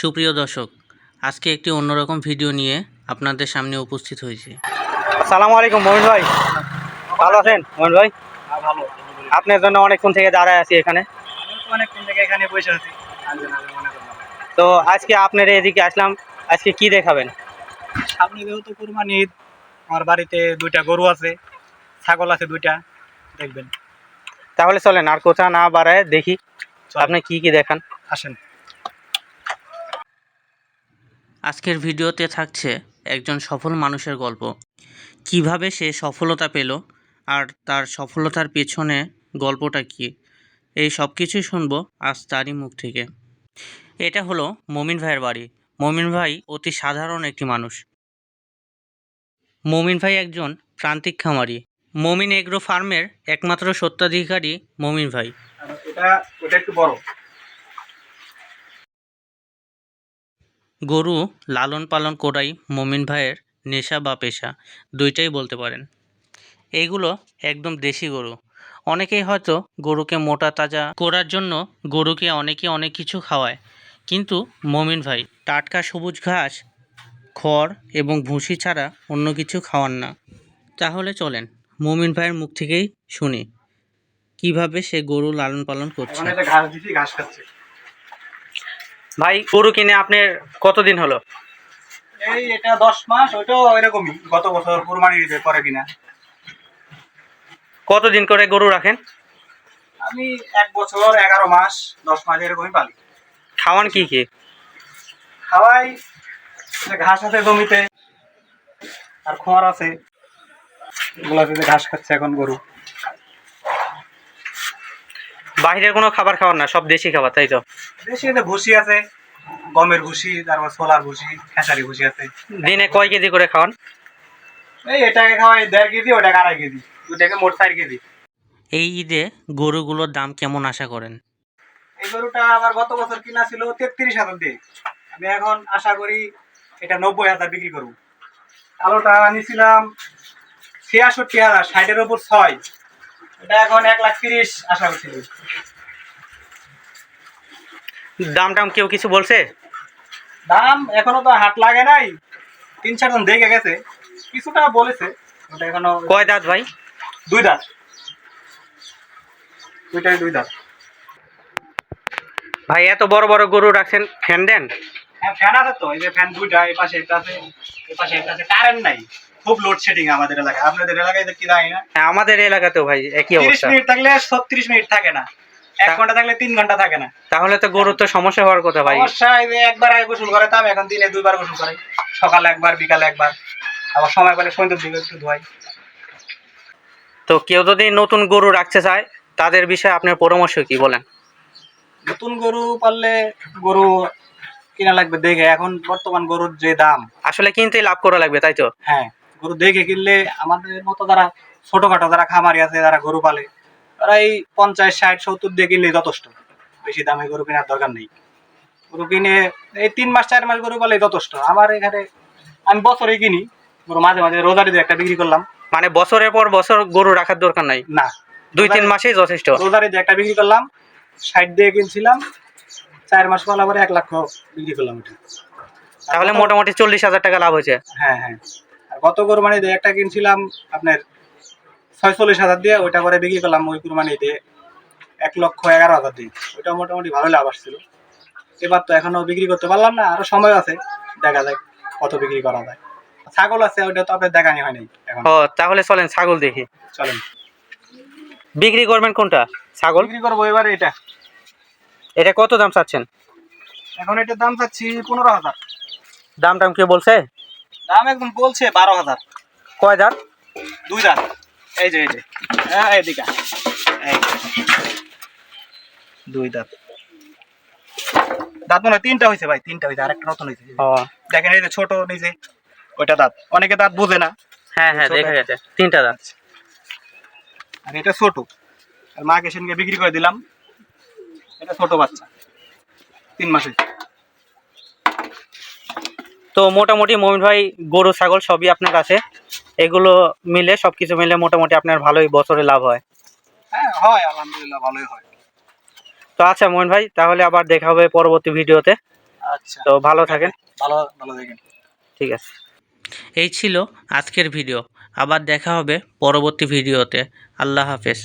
সুপ্রিয় দর্শক আজকে একটি অন্যরকম ভিডিও নিয়ে আপনাদের সামনে উপস্থিত হয়েছি। সালামু আলাইকুম মমিন ভাই। ভালো আছেন মমিন ভাই? ভালো আপনার জন্য অনেকক্ষণ থেকে দাঁড়ায় আছি এখানে। অনেকক্ষণ থেকে এখানে বসে আছি মনে তো আজকে আপনার এদিকে আসলাম আজকে কি দেখাবেন? সামনে যেহেতু কুরবানি ঈদ আমার বাড়িতে দুইটা গরু আছে ছাগল আছে দুইটা দেখবেন। তাহলে চলেন আর কোথা না বাড়ায় দেখি। আপনি কি কি দেখান? আসেন। আজকের ভিডিওতে থাকছে একজন সফল মানুষের গল্প। কীভাবে সে সফলতা পেল আর তার সফলতার পেছনে গল্পটা কি? এই সব কিছুই শুনব আজ তারই মুখ থেকে। এটা হলো মমিন ভাইয়ের বাড়ি। মমিন ভাই অতি সাধারণ একটি মানুষ। মমিন ভাই একজন প্রান্তিক খামারি। মমিন এগ্রো ফার্মের একমাত্র সত্ত্বাধিকারী মমিন ভাই। এটা একটু বড়। গরু লালন পালন করাই মমিন ভাইয়ের নেশা বা পেশা, দুইটাই বলতে পারেন। এইগুলো একদম দেশি গরু। অনেকেই হয়তো গরুকে মোটা তাজা করার জন্য গরুকে অনেকে অনেক কিছু খাওয়ায়। কিন্তু মমিন ভাই টাটকা সবুজ ঘাস, খড় এবং ভুসি ছাড়া অন্য কিছু খাওয়ান না। তাহলে চলেন মমিন ভাইয়ের মুখ থেকেই শুনি, কীভাবে সে গরু লালন পালন করছে। ঘাস দিচ্ছি ঘাস খাচ্ছে। ভাই গরু কিনে আপনার কতদিন হলো? এই এটা দশ মাস ওইটাও এরকমই গত বছর কুরবানি ঈদের পরে কিনা। কতদিন করে গরু রাখেন? আমি এক বছর এগারো মাস দশ মাস এরকমই পালি। খাওয়ান কি কি? খাওয়াই ঘাস আছে জমিতে আর খড় আছে। এগুলাতে ঘাস খাচ্ছে এখন গরু। বাইরের কোনো খাবার খাওয়ান না সব দেশি খাবার তাই তো? যে ভুসি আছে গমের ভুসি তারপর ছোলার ভুসি খেসারি ভুসি আছে। দিনে কয় কেজি করে খাওয়ান? এই এটাকে খাওয়াই দেড় কেজি ওটাকে আড়াই কেজি দুটাকে মোট চার কেজি। এই ঈদে গরুগুলোর দাম কেমন আশা করেন? এই গরুটা আমার গত বছর কিনা ছিল তেত্রিশ হাজার দিয়ে। আমি এখন আশা করি এটা নব্বই হাজার বিক্রি করব। কালোটা আনিছিলাম ছিয়াষট্টি হাজার ষাটের ওপর ছয়। এটা এখন এক লাখ তিরিশ আশা করছিল দাম টাম কেউ কিছু বলছে? দাম এখনও তো হাট লাগে নাই। তিন চারজন দেখে গেছে। কিছুটা বলেছে ওটা এখনও কয় দাঁত ভাই? দুই দাঁত। দুইটাই দুই দাঁত। ভাই এত বড় বড় গরু রাখছেন ফ্যান দেন? হ্যাঁ ফ্যান আছে তো এই যে ফ্যান দুইটা এই পাশে একটা আছে এই পাশে একটা আছে কারেন্ট নাই। খুব লোডশেডিং আমাদের এলাকায়। আপনাদের এলাকায় তো কি জানি না। হ্যাঁ আমাদের এলাকাতেও ভাই একই তিরিশ অবস্থা। মিনিট থাকলে ছত্রিশ মিনিট থাকে না। এক ঘণ্টা থাকলে তিন ঘণ্টা থাকে না। তাহলে তো গরুর তো সমস্যা হওয়ার কথা ভাই। সমস্যা এই যে একবার আগে গোসল করে তাম এখন দিনে দুইবার গোসল করে। সকালে একবার বিকালে একবার। আবার সময় পেলে সন্ধ্যের দিকে একটু ধোয়াই। তো কেউ যদি নতুন গরু রাখতে চায় তাদের বিষয়ে আপনার পরামর্শ কি বলেন? নতুন গরু পাললে গরু কিনা লাগবে দেখে। এখন বর্তমান গরুর যে দাম। আসলে কিনতেই লাভ করা লাগবে তাই তো? হ্যাঁ। গরু দেখে কিনলে আমাদের মতো যারা ছোটখাটো যারা খামারি আছে যারা গরু পালে তারা এই পঞ্চাশ ষাট সত্তর দিয়ে কিনলে যথেষ্ট। বেশি দামে গরু কেনার দরকার নেই। গরু কিনে এই তিন মাস চার মাস গরু পালে যথেষ্ট। আমার এখানে আমি বছরে কিনি গরু মাঝে মাঝে রোজারিতে একটা বিক্রি করলাম। মানে বছরের পর বছর গরু রাখার দরকার নাই? না। দুই তিন মাসেই যথেষ্ট। রোজারিতে একটা বিক্রি করলাম ষাট দিয়ে কিনছিলাম চার মাস পর আবার এক লাখ বিক্রি করলাম এটা। তাহলে মোটামুটি চল্লিশ হাজার টাকা লাভ হয়েছে। হ্যাঁ হ্যাঁ। গত কোরবানিতে একটা কিনছিলাম আপনার ছয়চল্লিশ হাজার দিয়ে ওইটা করে বিক্রি করলাম ওই কোরবানিতে এক লক্ষ এগারো হাজার দিয়ে। ওইটা মোটামুটি ভালো লাভ আসছিল। এবার তো এখনও বিক্রি করতে পারলাম না আরও সময় আছে দেখা যাক কত বিক্রি করা যায়। ছাগল আছে ওইটা তো আপনার দেখানি হয়নি এখন। ও তাহলে চলেন ছাগল দেখি। চলেন। বিক্রি করবেন কোনটা ছাগল? বিক্রি করব এবার এটা। এটা কত দাম চাচ্ছেন? এখন এটার দাম চাচ্ছি পনেরো হাজার। দাম টাম কেউ বলছে? দাম একদম বলছে বারো হাজার। কয় দাম দুই দাঁত। এই যে এই যে। হ্যাঁ এদিকে। দুই দাঁত। দাঁত মনে হয় তিনটা হয়েছে ভাই তিনটা হয়েছে আরেকটা নতুন হয়েছে দেখেন এই যে ছোট নিজে ওইটা দাঁত। অনেকে দাঁত বোঝে না। হ্যাঁ হ্যাঁ দেখা গেছে তিনটা দাম আর এটা ছোট। আর মাকে সেনকে বিক্রি করে দিলাম। এটা ছোট বাচ্চা। তিন মাসে তো মোটামুটি মমিন ভাই গরু ছাগল সবই আপনার আছে এগুলো মিলে সবকিছু মিলে মোটামুটি আপনার ভালোই বছরে লাভ হয়? হ্যাঁ হয় আলহামদুলিল্লাহ ভালোই হয়। তো আচ্ছা মমিন ভাই তাহলে আবার দেখা হবে পরবর্তী ভিডিওতে। আচ্ছা। তো ভালো থাকেন। ভালো ভালো থাকেন। ঠিক আছে। এই ছিল আজকের ভিডিও। আবার দেখা হবে পরবর্তী ভিডিওতে। আল্লাহ হাফেজ।